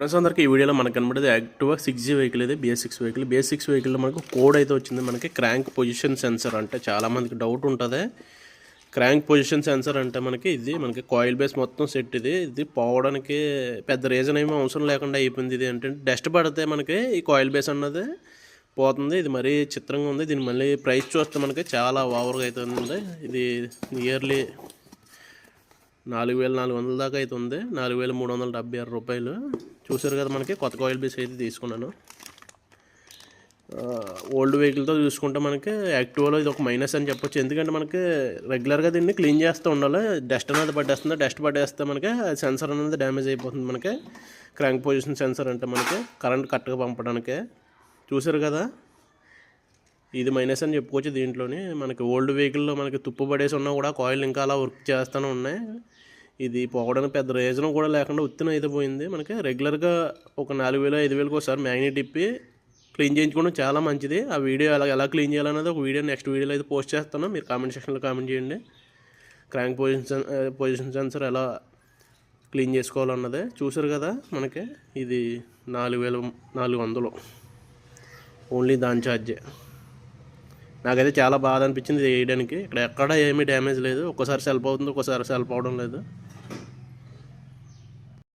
Friends అందరికీ ఈ వీడియోలో మనకు కనబడేది యాక్టివా సిక్స్ జీ వెహికల్ ఇది BS six vehicle BS six వెహికల్లో మనకు కోడ్ అయితే వచ్చింది. మనకి క్రాంక్ పొజిషన్ సెన్సర్ అంటే చాలామందికి డౌట్ ఉంటుంది. క్రాంక్ పొజిషన్ సెన్సర్ అంటే మనకి ఇది మనకి కాయిల్ బేస్ మొత్తం సెట్ ఇది. ఇది పోవడానికి పెద్ద రీజన్ ఏమీ అవసరం లేకుండా అయిపోయింది. ఇది ఏంటంటే డస్ట్ పడితే మనకి ఈ కాయిల్ బేస్ అన్నది పోతుంది. ఇది మరీ చిత్రంగా ఉంది. దీని మళ్ళీ ప్రైస్ చూస్తే మనకి చాలా ఓవర్గా అయితే ఉంది. ఇది నియర్లీ నాలుగు వేల నాలుగు వందల దాకా అయితే ఉంది నాలుగు వేల మూడు వందల డెబ్బై ఆరు రూపాయలు. చూసారు కదా మనకి కొత్త కాయిల్ బేస్ అయితే తీసుకున్నాను. ఓల్డ్ వెహికల్తో చూసుకుంటే మనకి యాక్టివాలో ఇది ఒక మైనస్ అని చెప్పొచ్చు. ఎందుకంటే మనకి రెగ్యులర్గా దీన్ని క్లీన్ చేస్తూ ఉండాలి. డస్ట్ అనేది పట్టేస్తుంది. డస్ట్ పట్టేస్తే మనకి సెన్సర్ అనేది డ్యామేజ్ అయిపోతుంది మనకి. క్రాంక్ పొజిషన్ సెన్సర్ అంటే మనకి కరెంట్ కరెక్ట్గా పంపడానికి. చూసారు కదా? ఇది మైనస్ అని చెప్పుకోవచ్చు దీంట్లోనే. మనకి ఓల్డ్ వెహికల్లో మనకి తుప్పు పడేసి ఉన్నా కూడా కాయిల్ ఇంకా అలా వర్క్ చేస్తూనే ఉన్నాయి. ఇది పోవడానికి పెద్ద రీజన్ కూడా లేకుండా ఉత్తిన అయితే పోయింది. మనకి రెగ్యులర్గా ఒక నాలుగు వేలు ఐదు వేలకు ఒకసారి మ్యాగ్నెట్ ఇప్పి క్లీన్ చేయించుకోవడం చాలా మంచిది. ఆ వీడియో ఎలా ఎలా క్లీన్ చేయాలనేది ఒక వీడియో నెక్స్ట్ వీడియోలో అయితే పోస్ట్ చేస్తాను. మీరు కామెంట్ సెక్షన్లో కామెంట్ చేయండి. క్రాంక్ పొజిషన్ పొజిషన్ సెన్సర్ ఎలా క్లీన్ చేసుకోవాలన్నదే. చూసారు కదా మనకి ఇది నాలుగు వేల నాలుగు వందలు. ఓన్లీ దాని ఛార్జే నాకైతే చాలా బాధ అనిపించింది వేయడానికి. ఇక్కడ ఎక్కడ ఏమీ డ్యామేజ్ లేదు. ఒక్కసారి సెల్ఫ్ అవుతుంది ఒక్కోసారి సెల్ఫ్ అవడం లేదు.